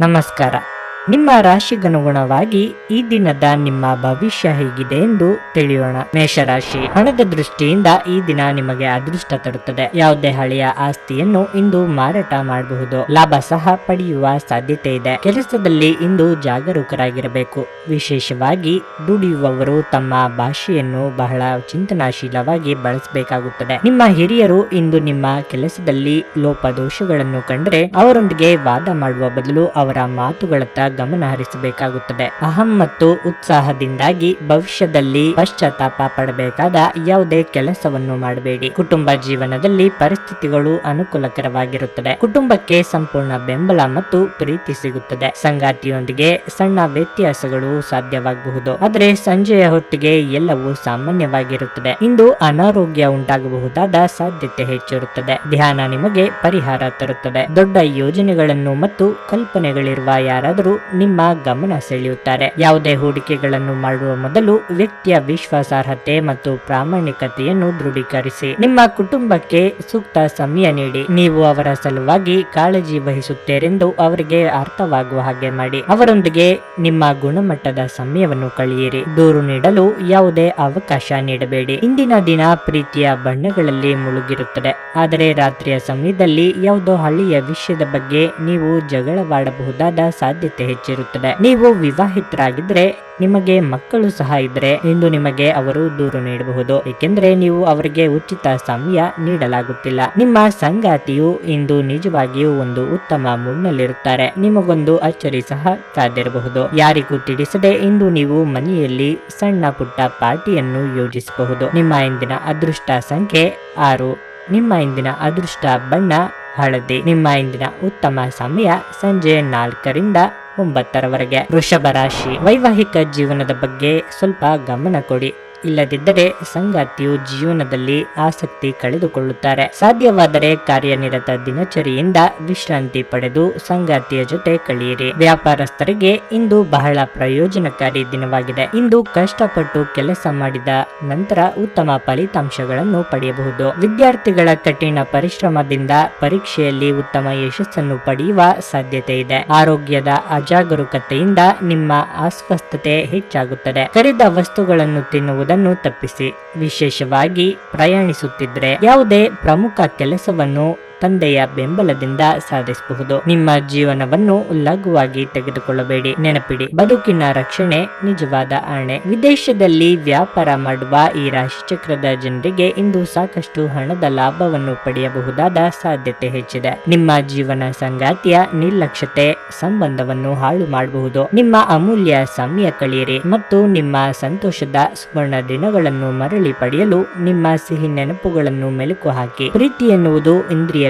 ನಮಸ್ಕಾರ. ನಿಮ್ಮ ರಾಶಿಗನುಗುಣವಾಗಿ ಈ ದಿನದ ನಿಮ್ಮ ಭವಿಷ್ಯ ಹೇಗಿದೆ ಎಂದು ತಿಳಿಯೋಣ. ಮೇಷರಾಶಿ, ಹಣದ ದೃಷ್ಟಿಯಿಂದ ಈ ದಿನ ನಿಮಗೆ ಅದೃಷ್ಟ ತರುತ್ತದೆ. ಯಾವುದೇ ಹಳೆಯ ಆಸ್ತಿಯನ್ನು ಇಂದು ಮಾರಾಟ ಮಾಡಬಹುದು. ಲಾಭ ಸಹ ಪಡೆಯುವ ಸಾಧ್ಯತೆ ಇದೆ. ಕೆಲಸದಲ್ಲಿ ಇಂದು ಜಾಗರೂಕರಾಗಿರಬೇಕು. ವಿಶೇಷವಾಗಿ ದುಡಿಯುವವರು ತಮ್ಮ ಭಾಷೆಯನ್ನು ಬಹಳ ಚಿಂತನಾಶೀಲವಾಗಿ ಬಳಸಬೇಕಾಗುತ್ತದೆ. ನಿಮ್ಮ ಹಿರಿಯರು ಇಂದು ನಿಮ್ಮ ಕೆಲಸದಲ್ಲಿ ಲೋಪದೋಷಗಳನ್ನು ಕಂಡರೆ ಅವರೊಂದಿಗೆ ವಾದ ಮಾಡುವ ಬದಲು ಅವರ ಮಾತುಗಳತ್ತ ಗಮನ ಹರಿಸಬೇಕಾಗುತ್ತದೆ ಅಹಂ ಮತ್ತು ಉತ್ಸಾಹದಿಂದಾಗಿ ಭವಿಷ್ಯದಲ್ಲಿ ಪಶ್ಚಾತ್ತಾಪ ಪಡಬೇಕಾದ ಯಾವುದೇ ಕೆಲಸವನ್ನು ಮಾಡಬೇಡಿ. ಕುಟುಂಬ ಜೀವನದಲ್ಲಿ ಪರಿಸ್ಥಿತಿಗಳು ಅನುಕೂಲಕರವಾಗಿರುತ್ತದೆ. ಕುಟುಂಬಕ್ಕೆ ಸಂಪೂರ್ಣ ಬೆಂಬಲ ಮತ್ತು ಪ್ರೀತಿ ಸಿಗುತ್ತದೆ. ಸಂಗಾತಿಯೊಂದಿಗೆ ಸಣ್ಣ ವ್ಯತ್ಯಾಸಗಳು ಸಾಧ್ಯವಾಗಬಹುದು. ಆದರೆ ಸಂಜೆಯ ಹೊತ್ತಿಗೆ ಎಲ್ಲವೂ ಸಾಮಾನ್ಯವಾಗಿರುತ್ತದೆ. ಇಂದು ಅನಾರೋಗ್ಯ ಉಂಟಾಗಬಹುದಾದ ಸಾಧ್ಯತೆ ಹೆಚ್ಚಿರುತ್ತದೆ. ಧ್ಯಾನ ನಿಮಗೆ ಪರಿಹಾರ ತರುತ್ತದೆ. ದೊಡ್ಡ ಯೋಜನೆಗಳನ್ನು ಮತ್ತು ಕಲ್ಪನೆಗಳಿರುವ ಯಾರಾದರೂ ನಿಮ್ಮ ಗಮನ ಸೆಳೆಯುತ್ತಾರೆ. ಯಾವುದೇ ಹೂಡಿಕೆಗಳನ್ನು ಮಾಡುವ ಮೊದಲು ವ್ಯಕ್ತಿಯ ವಿಶ್ವಾಸಾರ್ಹತೆ ಮತ್ತು ಪ್ರಾಮಾಣಿಕತೆಯನ್ನು ದೃಢೀಕರಿಸಿ. ನಿಮ್ಮ ಕುಟುಂಬಕ್ಕೆ ಸೂಕ್ತ ಸಮಯ ನೀಡಿ. ನೀವು ಅವರ ಸಲುವಾಗಿ ಕಾಳಜಿ ವಹಿಸುತ್ತೇರೆಂದು ಅವರಿಗೆ ಅರ್ಥವಾಗುವ ಹಾಗೆ ಮಾಡಿ. ಅವರೊಂದಿಗೆ ನಿಮ್ಮ ಗುಣಮಟ್ಟದ ಸಮಯವನ್ನು ಕಳೆಯಿರಿ. ದೂರು ನೀಡಲು ಯಾವುದೇ ಅವಕಾಶ ನೀಡಬೇಡಿ. ಇಂದಿನ ದಿನ ಪ್ರೀತಿಯ ಬಣ್ಣಗಳಲ್ಲಿ ಮುಳುಗಿರುತ್ತದೆ. ಆದರೆ ರಾತ್ರಿಯ ಸಮಯದಲ್ಲಿ ಯಾವುದೋ ಹಳ್ಳಿಯ ವಿಷಯದ ಬಗ್ಗೆ ನೀವು ಜಗಳವಾಡಬಹುದಾದ ಸಾಧ್ಯತೆ ಹೆಚ್ಚಿರುತ್ತದೆ. ನೀವು ವಿವಾಹಿತರಾಗಿದ್ರೆ ನಿಮಗೆ ಮಕ್ಕಳು ಸಹ ಇದ್ರೆ ಎಂದು ನಿಮಗೆ ಅವರು ದೂರು ನೀಡಬಹುದು. ಏಕೆಂದರೆ ನೀವು ಅವರಿಗೆ ಉಚಿತ ಸಮಯ ನೀಡಲಾಗುತ್ತಿಲ್ಲ. ನಿಮ್ಮ ಸಂಗಾತಿಯು ಇಂದು ನಿಜವಾಗಿಯೂ ಒಂದು ಉತ್ತಮ ಮೂಡ್ನಲ್ಲಿರುತ್ತಾರೆ ನಿಮಗೊಂದು ಅಚ್ಚರಿ ಸಹ ಕಾದಿರಬಹುದು ಯಾರಿಗೂ ತಿಳಿಸದೆ ಇಂದು ನೀವು ಮನೆಯಲ್ಲಿ ಸಣ್ಣ ಪುಟ್ಟ ಪಾರ್ಟಿಯನ್ನು ಯೋಜಿಸಬಹುದು. ನಿಮ್ಮ ಇಂದಿನ ಅದೃಷ್ಟ ಸಂಖ್ಯೆ ಆರು. ನಿಮ್ಮ ಇಂದಿನ ಅದೃಷ್ಟ ಬಣ್ಣ ಹಳದಿ. ನಿಮ್ಮ ಇಂದಿನ ಉತ್ತಮ ಸಮಯ ಸಂಜೆ ನಾಲ್ಕರಿಂದ ಒಂಬತ್ತರವರೆಗೆ. ವೃಷಭ ರಾಶಿ. ವೈವಾಹಿಕ ಜೀವನದ ಬಗ್ಗೆ ಸ್ವಲ್ಪ ಗಮನ ಕೊಡಿ. ಇಲ್ಲದಿದ್ದರೆ ಸಂಗಾತಿಯು ಜೀವನದಲ್ಲಿ ಆಸಕ್ತಿ ಕಳೆದುಕೊಳ್ಳುತ್ತಾರೆ. ಸಾಧ್ಯವಾದರೆ ಕಾರ್ಯನಿರತ ದಿನಚರಿಯಿಂದ ವಿಶ್ರಾಂತಿ ಪಡೆದು ಸಂಗಾತಿಯ ಜೊತೆ ಕಳೆಯಿರಿ. ವ್ಯಾಪಾರಸ್ಥರಿಗೆ ಇಂದು ಬಹಳ ಪ್ರಯೋಜನಕಾರಿ ದಿನವಾಗಿದೆ. ಇಂದು ಕಷ್ಟಪಟ್ಟು ಕೆಲಸ ಮಾಡಿದ ನಂತರ ಉತ್ತಮ ಫಲಿತಾಂಶಗಳನ್ನು ಪಡೆಯಬಹುದು. ವಿದ್ಯಾರ್ಥಿಗಳ ಕಠಿಣ ಪರಿಶ್ರಮದಿಂದ ಪರೀಕ್ಷೆಯಲ್ಲಿ ಉತ್ತಮ ಯಶಸ್ಸನ್ನು ಪಡೆಯುವ ಸಾಧ್ಯತೆ ಇದೆ. ಆರೋಗ್ಯದ ಅಜಾಗರೂಕತೆಯಿಂದ ನಿಮ್ಮ ಅಸ್ವಸ್ಥತೆ ಹೆಚ್ಚಾಗುತ್ತದೆ. ಕರಿದ ವಸ್ತುಗಳನ್ನು ತಿನ್ನುವುದನ್ನು ತಪ್ಪಿಸಿ. ವಿಶೇಷವಾಗಿ ಪ್ರಯಾಣಿಸುತ್ತಿದ್ರೆ ಯಾವುದೇ ಪ್ರಮುಖ ಕೆಲಸವನ್ನು ತಂದೆಯ ಬೆಂಬಲದಿಂದ ಸಾಧಿಸಬಹುದು. ನಿಮ್ಮ ಜೀವನವನ್ನು ಲಘುವಾಗಿ ತೆಗೆದುಕೊಳ್ಳಬೇಡಿ. ನೆನಪಿಡಿ, ಬದುಕಿನ ರಕ್ಷಣೆ ನಿಜವಾದ ಆಣೆ. ವಿದೇಶದಲ್ಲಿ ವ್ಯಾಪಾರ ಮಾಡುವ ಈ ರಾಶಿಚಕ್ರದ ಜನರಿಗೆ ಇಂದು ಸಾಕಷ್ಟು ಹಣದ ಲಾಭವನ್ನು ಪಡೆಯಬಹುದಾದ ಸಾಧ್ಯತೆ ಹೆಚ್ಚಿದೆ. ನಿಮ್ಮ ಜೀವನ ಸಂಗಾತಿಯ ನಿರ್ಲಕ್ಷ್ಯತೆ ಸಂಬಂಧವನ್ನು ಹಾಳು ಮಾಡಬಹುದು. ನಿಮ್ಮ ಅಮೂಲ್ಯ ಸಮಯ ಕಳೆಯಿರಿ ಮತ್ತು ನಿಮ್ಮ ಸಂತೋಷದ ಸುವರ್ಣ ದಿನಗಳನ್ನು ಮರಳಿ ಪಡೆಯಲು ನಿಮ್ಮ ಸಿಹಿ ನೆನಪುಗಳನ್ನು ಮೆಲುಕು ಹಾಕಿ. ಪ್ರೀತಿ ಎನ್ನುವುದು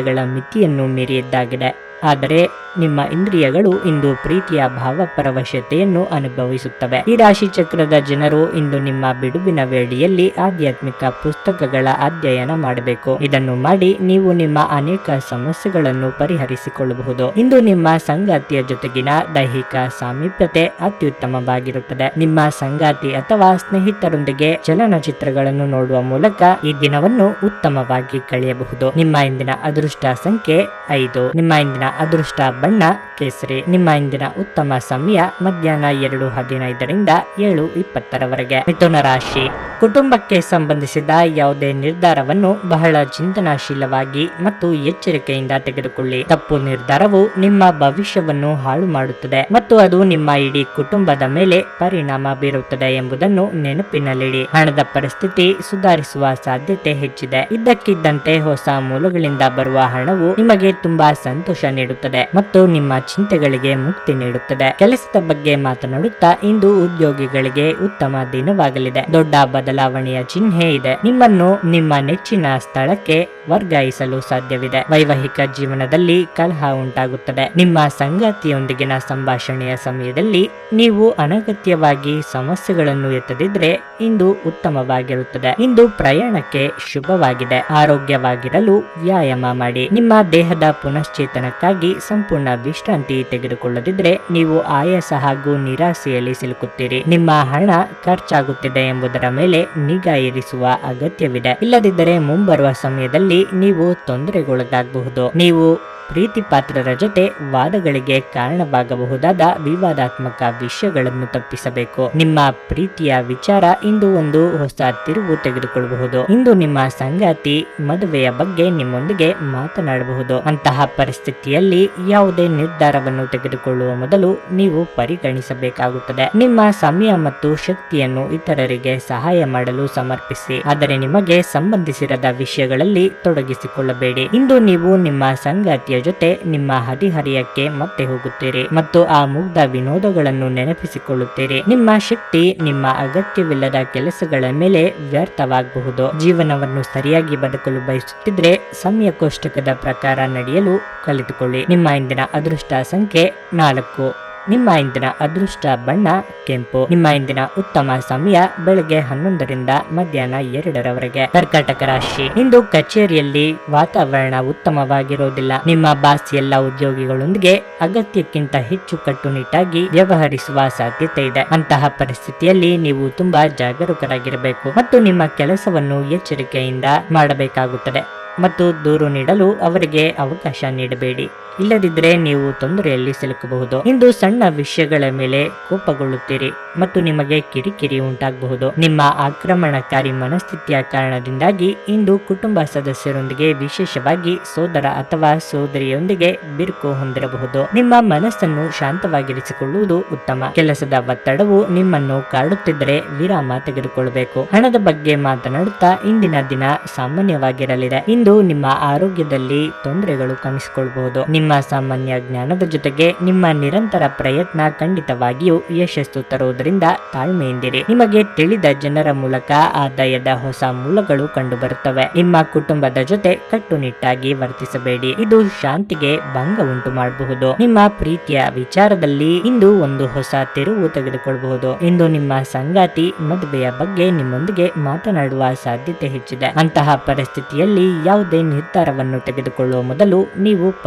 ಇಂದ್ರಿಯಗಳ ಮಿತಿಯನ್ನು ಮೀರಿದ್ದಾಗಿದೆ. ಆದರೆ ನಿಮ್ಮ ಇಂದ್ರಿಯಗಳು ಇಂದು ಪ್ರೀತಿಯ ಭಾವಪರವಶತೆಯನ್ನು ಅನುಭವಿಸುತ್ತವೆ. ಈ ರಾಶಿ ಚಕ್ರದ ಜನರು ಇಂದು ನಿಮ್ಮ ಬಿಡುವಿನ ವೇಳೆಯಲ್ಲಿ ಆಧ್ಯಾತ್ಮಿಕ ಪುಸ್ತಕಗಳ ಅಧ್ಯಯನ ಮಾಡಬೇಕು. ಇದನ್ನು ಮಾಡಿ ನೀವು ನಿಮ್ಮ ಅನೇಕ ಸಮಸ್ಯೆಗಳನ್ನು ಪರಿಹರಿಸಿಕೊಳ್ಳಬಹುದು. ಇಂದು ನಿಮ್ಮ ಸಂಗಾತಿಯ ಜೊತೆಗಿನ ದೈಹಿಕ ಸಾಮೀಪ್ಯತೆ ಅತ್ಯುತ್ತಮವಾಗಿರುತ್ತದೆ. ನಿಮ್ಮ ಸಂಗಾತಿ ಅಥವಾ ಸ್ನೇಹಿತರೊಂದಿಗೆ ಚಲನಚಿತ್ರಗಳನ್ನು ನೋಡುವ ಮೂಲಕ ಈ ದಿನವನ್ನು ಉತ್ತಮವಾಗಿ ಕಳೆಯಬಹುದು. ನಿಮ್ಮ ಇಂದಿನ ಅದೃಷ್ಟ ಸಂಖ್ಯೆ ಐದು. ನಿಮ್ಮ ಇಂದಿನ ಅದೃಷ್ಟ ಬಣ್ಣ, ಕೇಸರಿ. ನಿಮ್ಮ ಇಂದಿನ ಉತ್ತಮ ಸಮಯ ಮಧ್ಯಾಹ್ನ ಎರಡು ಹದಿನೈದರಿಂದ ಏಳು ಇಪ್ಪತ್ತರವರೆಗೆ. ಮಿಥುನ ರಾಶಿ. ಕುಟುಂಬಕ್ಕೆ ಸಂಬಂಧಿಸಿದ ಯಾವುದೇ ನಿರ್ಧಾರವನ್ನು ಬಹಳ ಚಿಂತನಾಶೀಲವಾಗಿ ಮತ್ತು ಎಚ್ಚರಿಕೆಯಿಂದ ತೆಗೆದುಕೊಳ್ಳಿ. ತಪ್ಪು ನಿರ್ಧಾರವು ನಿಮ್ಮ ಭವಿಷ್ಯವನ್ನು ಹಾಳು ಮಾಡುತ್ತದೆ ಮತ್ತು ಅದು ನಿಮ್ಮ ಇಡೀ ಕುಟುಂಬದ ಮೇಲೆ ಪರಿಣಾಮ ಬೀರುತ್ತದೆ ಎಂಬುದನ್ನು ನೆನಪಿನಲ್ಲಿಡಿ. ಹಣದ ಪರಿಸ್ಥಿತಿ ಸುಧಾರಿಸುವ ಸಾಧ್ಯತೆ ಹೆಚ್ಚಿದೆ. ಇದ್ದಕ್ಕಿದ್ದಂತೆ ಹೊಸ ಮೂಲಗಳಿಂದ ಬರುವ ಹಣವು ನಿಮಗೆ ತುಂಬಾ ಸಂತೋಷ ನೀಡುತ್ತದೆ ಮತ್ತು ನಿಮ್ಮ ಚಿಂತೆಗಳಿಗೆ ಮುಕ್ತಿ ನೀಡುತ್ತದೆ. ಕೆಲಸದ ಬಗ್ಗೆ ಮಾತನಾಡುತ್ತಾ ಇಂದು ಉದ್ಯೋಗಿಗಳಿಗೆ ಉತ್ತಮ ದಿನವಾಗಲಿದೆ. ದೊಡ್ಡ ಬದಲಾವಣೆಯ ಚಿಹ್ನೆ ಇದೆ. ನಿಮ್ಮನ್ನು ನಿಮ್ಮ ನೆಚ್ಚಿನ ಸ್ಥಳಕ್ಕೆ ವರ್ಗಾಯಿಸಲು ಸಾಧ್ಯವಿದೆ. ವೈವಾಹಿಕ ಜೀವನದಲ್ಲಿ ಕಲಹ ಉಂಟಾಗುತ್ತದೆ. ನಿಮ್ಮ ಸಂಗಾತಿಯೊಂದಿಗಿನ ಸಂಭಾಷಣೆಯ ಸಮಯದಲ್ಲಿ ನೀವು ಅನಗತ್ಯವಾಗಿ ಸಮಸ್ಯೆಗಳನ್ನು ಎತ್ತದಿದ್ರೆ ಇಂದು ಉತ್ತಮವಾಗಿರುತ್ತದೆ. ಇಂದು ಪ್ರಯಾಣಕ್ಕೆ ಶುಭವಾಗಿದೆ. ಆರೋಗ್ಯವಾಗಿರಲು ವ್ಯಾಯಾಮ ಮಾಡಿ. ನಿಮ್ಮ ದೇಹದ ಪುನಶ್ಚೇತನಕ್ಕಾಗಿ ಸಂಪೂರ್ಣ ವಿಶ್ರಾಂತಿ ತೆಗೆದುಕೊಳ್ಳದಿದ್ರೆ ನೀವು ಆಯಾಸ ಹಾಗೂ ನಿರಾಸೆಯಲ್ಲಿ ಸಿಲುಕುತ್ತೀರಿ. ನಿಮ್ಮ ಹಣ ಖರ್ಚಾಗುತ್ತಿದೆ ಎಂಬುದರ ಮೇಲೆ ನಿಗಾ ಇರಿಸುವ ಅಗತ್ಯವಿದೆ. ಇಲ್ಲದಿದ್ದರೆ ಮುಂಬರುವ ಸಮಯದಲ್ಲಿ ನೀವು ತೊಂದರೆಗೊಳಗಾಗಬಹುದು. ನೀವು ಪ್ರೀತಿ ಪಾತ್ರರ ಜೊತೆ ವಾದಗಳಿಗೆ ಕಾರಣವಾಗಬಹುದಾದ ವಿವಾದಾತ್ಮಕ ವಿಷಯಗಳನ್ನು ತಪ್ಪಿಸಬೇಕು. ನಿಮ್ಮ ಪ್ರೀತಿಯ ವಿಚಾರ ಇಂದು ಒಂದು ಹೊಸ ತಿರುವು ತೆಗೆದುಕೊಳ್ಳಬಹುದು. ಇಂದು ನಿಮ್ಮ ಸಂಗಾತಿ ಮದುವೆಯ ಬಗ್ಗೆ ನಿಮ್ಮೊಂದಿಗೆ ಮಾತನಾಡಬಹುದು. ಅಂತಹ ಪರಿಸ್ಥಿತಿಯಲ್ಲಿ ಯಾವುದೇ ನಿರ್ಧಾರವನ್ನು ತೆಗೆದುಕೊಳ್ಳುವ ಮೊದಲು ನೀವು ಪರಿಗಣಿಸಬೇಕಾಗುತ್ತದೆ. ನಿಮ್ಮ ಸಮಯ ಮತ್ತು ಶಕ್ತಿಯನ್ನು ಇತರರಿಗೆ ಸಹಾಯ ಮಾಡಲು ಸಮರ್ಪಿಸಿ. ಆದರೆ ನಿಮಗೆ ಸಂಬಂಧಿಸಿರದ ವಿಷಯಗಳಲ್ಲಿ ತೊಡಗಿಸಿಕೊಳ್ಳಬೇಡಿ. ಇಂದು ನೀವು ನಿಮ್ಮ ಸಂಗಾತಿಯ ಜೊತೆ ನಿಮ್ಮ ಹದಿಹರಿಯಕ್ಕೆ ಮತ್ತೆ ಹೋಗುತ್ತೀರಿ ಮತ್ತು ಆ ಮುಗ್ಧ ವಿನೋದಗಳನ್ನು ನೆನಪಿಸಿಕೊಳ್ಳುತ್ತೀರಿ. ನಿಮ್ಮ ಶಕ್ತಿ ನಿಮ್ಮ ಅಗತ್ಯವಿಲ್ಲದ ಕೆಲಸಗಳ ಮೇಲೆ ವ್ಯರ್ಥವಾಗಬಹುದು. ಜೀವನವನ್ನು ಸರಿಯಾಗಿ ಬದುಕಲು ಬಯಸುತ್ತಿದ್ರೆ ಸಮಯ ಕೋಷ್ಟಕದ ಪ್ರಕಾರ ನಡೆಯಲು ಕಲಿತುಕೊಳ್ಳಿ. ನಿಮ್ಮ ಇಂದಿನ ಅದೃಷ್ಟ ಸಂಖ್ಯೆ ನಾಲ್ಕು. ನಿಮ್ಮ ಇಂದಿನ ಅದೃಷ್ಟ ಬಣ್ಣ ಕೆಂಪು. ನಿಮ್ಮ ಇಂದಿನ ಉತ್ತಮ ಸಮಯ ಬೆಳಗ್ಗೆ ಹನ್ನೊಂದರಿಂದ ಮಧ್ಯಾಹ್ನ ಎರಡರವರೆಗೆ. ಕರ್ಕಾಟಕ ರಾಶಿ. ಇಂದು ಕಚೇರಿಯಲ್ಲಿ ವಾತಾವರಣ ಉತ್ತಮವಾಗಿರೋದಿಲ್ಲ ನಿಮ್ಮ ಬಾಸ್ ಎಲ್ಲ ಉದ್ಯೋಗಿಗಳೊಂದಿಗೆ ಅಗತ್ಯಕ್ಕಿಂತ ಹೆಚ್ಚು ಕಟ್ಟುನಿಟ್ಟಾಗಿ ವ್ಯವಹರಿಸುವ ಸಾಧ್ಯತೆ ಇದೆ. ಅಂತಹ ಪರಿಸ್ಥಿತಿಯಲ್ಲಿ ನೀವು ತುಂಬಾ ಜಾಗರೂಕರಾಗಿರಬೇಕು ಮತ್ತು ನಿಮ್ಮ ಕೆಲಸವನ್ನು ಎಚ್ಚರಿಕೆಯಿಂದ ಮಾಡಬೇಕಾಗುತ್ತದೆ. ಮತ್ತು ದೂರು ನೀಡಲು ಅವರಿಗೆ ಅವಕಾಶ ನೀಡಬೇಡಿ. ಇಲ್ಲದಿದ್ದರೆ ನೀವು ತೊಂದರೆಯಲ್ಲಿ ಸಿಲುಕಬಹುದು. ಇಂದು ಸಣ್ಣ ವಿಷಯಗಳ ಮೇಲೆ ಕೋಪಗೊಳ್ಳುತ್ತೀರಿ ಮತ್ತು ನಿಮಗೆ ಕಿರಿಕಿರಿ ಉಂಟಾಗಬಹುದು. ನಿಮ್ಮ ಆಕ್ರಮಣಕಾರಿ ಮನಸ್ಥಿತಿಯ ಕಾರಣದಿಂದಾಗಿ ಇಂದು ಕುಟುಂಬ ಸದಸ್ಯರೊಂದಿಗೆ ವಿಶೇಷವಾಗಿ ಸೋದರ ಅಥವಾ ಸೋದರಿಯೊಂದಿಗೆ ಬಿರುಕು ಹೊಂದಿರಬಹುದು. ನಿಮ್ಮ ಮನಸ್ಸನ್ನು ಶಾಂತವಾಗಿರಿಸಿಕೊಳ್ಳುವುದು ಉತ್ತಮ. ಕೆಲಸದ ಒತ್ತಡವು ನಿಮ್ಮನ್ನು ಕಾಡುತ್ತಿದ್ದರೆ ವಿರಾಮ ತೆಗೆದುಕೊಳ್ಳಬೇಕು. ಹಣದ ಬಗ್ಗೆ ಮಾತನಾಡುತ್ತಾ ಇಂದಿನ ದಿನ ಸಾಮಾನ್ಯವಾಗಿರಲಿದೆ. ಇಂದು ನಿಮ್ಮ ಆರೋಗ್ಯದಲ್ಲಿ ತೊಂದರೆಗಳು ಕಾಣಿಸಿಕೊಳ್ಳಬಹುದು. ಸಾಮಾನ್ಯ ಜ್ಞಾನದ ಜೊತೆಗೆ ನಿಮ್ಮ ನಿರಂತರ ಪ್ರಯತ್ನ ಖಂಡಿತವಾಗಿಯೂ ಯಶಸ್ಸು ತರುವುದರಿಂದ ತಾಳ್ಮೆಯಿಂದಿರಿ. ನಿಮಗೆ ತಿಳಿದ ಜನರ ಮೂಲಕ ಆದಾಯದ ಹೊಸ ಮೂಲಗಳು ಕಂಡುಬರುತ್ತವೆ. ನಿಮ್ಮ ಕುಟುಂಬದ ಜೊತೆ ಕಟ್ಟುನಿಟ್ಟಾಗಿ ವರ್ತಿಸಬೇಡಿ. ಇದು ಶಾಂತಿಗೆ ಭಂಗ ಉಂಟು ಮಾಡಬಹುದು. ನಿಮ್ಮ ಪ್ರೀತಿಯ ವಿಚಾರದಲ್ಲಿ ಇಂದು ಒಂದು ಹೊಸ ತಿರುವು ತೆಗೆದುಕೊಳ್ಳಬಹುದು ಇಂದು ನಿಮ್ಮ ಸಂಗಾತಿ ಮದುವೆಯ ಬಗ್ಗೆ ನಿಮ್ಮೊಂದಿಗೆ ಮಾತನಾಡುವ ಸಾಧ್ಯತೆ ಹೆಚ್ಚಿದೆ. ಅಂತಹ ಪರಿಸ್ಥಿತಿಯಲ್ಲಿ ಯಾವುದೇ ನಿರ್ಧಾರವನ್ನು ತೆಗೆದುಕೊಳ್ಳುವ ಮೊದಲು ನೀವು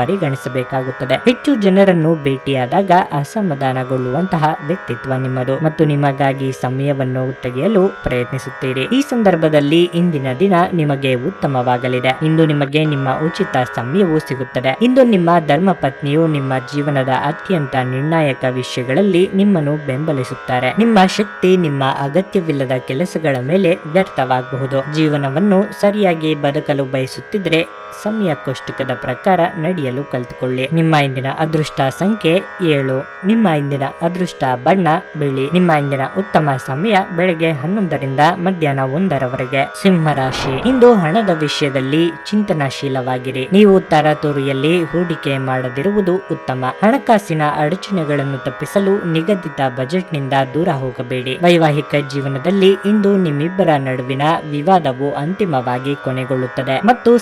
ಪರಿಗಣಿಸಬೇಕಾಗುತ್ತದೆ ಹೆಚ್ಚು ಜನರನ್ನು ಭೇಟಿಯಾದಾಗ ಅಸಮಾಧಾನಗೊಳ್ಳುವಂತಹ ವ್ಯಕ್ತಿತ್ವ ನಿಮ್ಮದು ಮತ್ತು ನಿಮಗಾಗಿ ಸಮಯವನ್ನು ತೆಗೆಯಲು ಪ್ರಯತ್ನಿಸುತ್ತೀರಿ. ಈ ಸಂದರ್ಭದಲ್ಲಿ ಇಂದಿನ ದಿನ ನಿಮಗೆ ಉತ್ತಮವಾಗಲಿದೆ. ಇಂದು ನಿಮಗೆ ನಿಮ್ಮ ಉಚಿತ ಸಮಯವು ಸಿಗುತ್ತದೆ. ಇಂದು ನಿಮ್ಮ ಧರ್ಮ ಪತ್ನಿಯು ನಿಮ್ಮ ಜೀವನದ ಅತ್ಯಂತ ನಿರ್ಣಾಯಕ ವಿಷಯಗಳಲ್ಲಿ ನಿಮ್ಮನ್ನು ಬೆಂಬಲಿಸುತ್ತಾರೆ. ನಿಮ್ಮ ಶಕ್ತಿ ನಿಮ್ಮ ಅಗತ್ಯವಿಲ್ಲದ ಕೆಲಸಗಳ ಮೇಲೆ ವ್ಯರ್ಥವಾಗಬಹುದು. ಜೀವನವನ್ನು ಸರಿಯಾಗಿ ಬದುಕಲು ಬಯಸುತ್ತಿದ್ರೆ ಸಮಯ ಕೋಷ್ಟಕದ ಪ್ರಕಾರ ನಡೆಯಲು ಕಲಿತುಕೊಳ್ಳಿ. ನಿಮ್ಮ ಇಂದಿನ ಅದೃಷ್ಟ ಸಂಖ್ಯೆ ಏಳು. ನಿಮ್ಮ ಇಂದಿನ ಅದೃಷ್ಟ ಬಣ್ಣ ಬಿಳಿ. ನಿಮ್ಮ ಇಂದಿನ ಉತ್ತಮ ಸಮಯ ಬೆಳಗ್ಗೆ ಹನ್ನೊಂದರಿಂದ ಮಧ್ಯಾಹ್ನ ಒಂದರವರೆಗೆ. ಸಿಂಹ ರಾಶಿ, ಇಂದು ಹಣದ ವಿಷಯದಲ್ಲಿ ಚಿಂತನಾಶೀಲವಾಗಿರಿ. ನೀವು ತರಾತುರಿಯಲ್ಲಿ ಹೂಡಿಕೆ ಮಾಡದಿರುವುದು ಉತ್ತಮ. ಹಣಕಾಸಿನ ಅಡಚಣೆಗಳನ್ನು ತಪ್ಪಿಸಲು ನಿಗದಿತ ಬಜೆಟ್ನಿಂದ ದೂರ ಹೋಗಬೇಡಿ. ವೈವಾಹಿಕ ಜೀವನದಲ್ಲಿ ಇಂದು ನಿಮ್ಮಿಬ್ಬರ ನಡುವಿನ ವಿವಾದವು ಅಂತಿಮವಾಗಿ ಕೊನೆಗೊಳ್ಳುತ್ತದೆ. ಮತ್ತು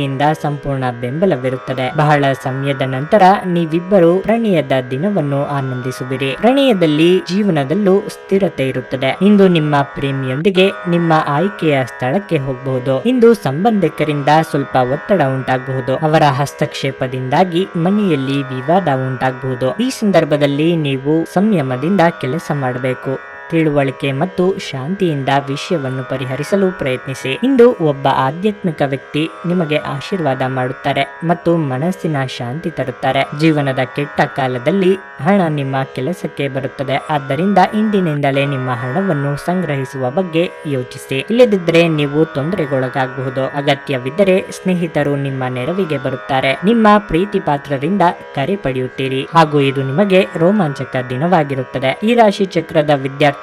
ಸಂಗಾತಿಯಿಂದ ಸಂಪೂರ್ಣ ಬೆಂಬಲವಿರುತ್ತದೆ. ಬಹಳ ಸಮಯದ ನಂತರ ನೀವಿಬ್ಬರು ಪ್ರಣಯದ ದಿನವನ್ನು ಆನಂದಿಸುವಿರಿ. ಪ್ರಣಯದಲ್ಲಿ ಜೀವನದಲ್ಲೂ ಸ್ಥಿರತೆ ಇರುತ್ತದೆ. ಇಂದು ನಿಮ್ಮ ಪ್ರೇಮಿಯೊಂದಿಗೆ ನಿಮ್ಮ ಆಯ್ಕೆಯ ಸ್ಥಳಕ್ಕೆ ಹೋಗಬಹುದು. ಇಂದು ಸಂಬಂಧಿಕರಿಂದ ಸ್ವಲ್ಪ ಒತ್ತಡ ಉಂಟಾಗಬಹುದು. ಅವರ ಹಸ್ತಕ್ಷೇಪದಿಂದಾಗಿ ಮನೆಯಲ್ಲಿ ವಿವಾದ ಉಂಟಾಗಬಹುದು. ಈ ಸಂದರ್ಭದಲ್ಲಿ ನೀವು ಸಂಯಮದಿಂದ ಕೆಲಸ ಮಾಡಬೇಕು. ತಿಳುವಳಿಕೆ ಮತ್ತು ಶಾಂತಿಯಿಂದ ವಿಷಯವನ್ನು ಪರಿಹರಿಸಲು ಪ್ರಯತ್ನಿಸಿ. ಇಂದು ಒಬ್ಬ ಆಧ್ಯಾತ್ಮಿಕ ವ್ಯಕ್ತಿ ನಿಮಗೆ ಆಶೀರ್ವಾದ ಮಾಡುತ್ತಾರೆ ಮತ್ತು ಮನಸ್ಸಿನ ಶಾಂತಿ ತರುತ್ತಾರೆ. ಜೀವನದ ಕೆಟ್ಟ ಕಾಲದಲ್ಲಿ ಹಣ ನಿಮ್ಮ ಕೆಲಸಕ್ಕೆ ಬರುತ್ತದೆ. ಆದ್ದರಿಂದ ಇಂದಿನಿಂದಲೇ ನಿಮ್ಮ ಹಣವನ್ನು ಸಂಗ್ರಹಿಸುವ ಬಗ್ಗೆ ಯೋಚಿಸಿ. ಇಲ್ಲದಿದ್ದರೆ ನೀವು ತೊಂದರೆಗೊಳಗಾಗಬಹುದು. ಅಗತ್ಯವಿದ್ದರೆ ಸ್ನೇಹಿತರು ನಿಮ್ಮ ನೆರವಿಗೆ ಬರುತ್ತಾರೆ. ನಿಮ್ಮ ಪ್ರೀತಿ ಪಾತ್ರರಿಂದ ಕರೆ ಪಡೆಯುತ್ತೀರಿ. ಹಾಗೂ ಇದು ನಿಮಗೆ ರೋಮಾಂಚಕ ದಿನವಾಗಿರುತ್ತದೆ. ಈ ರಾಶಿ ಚಕ್ರದ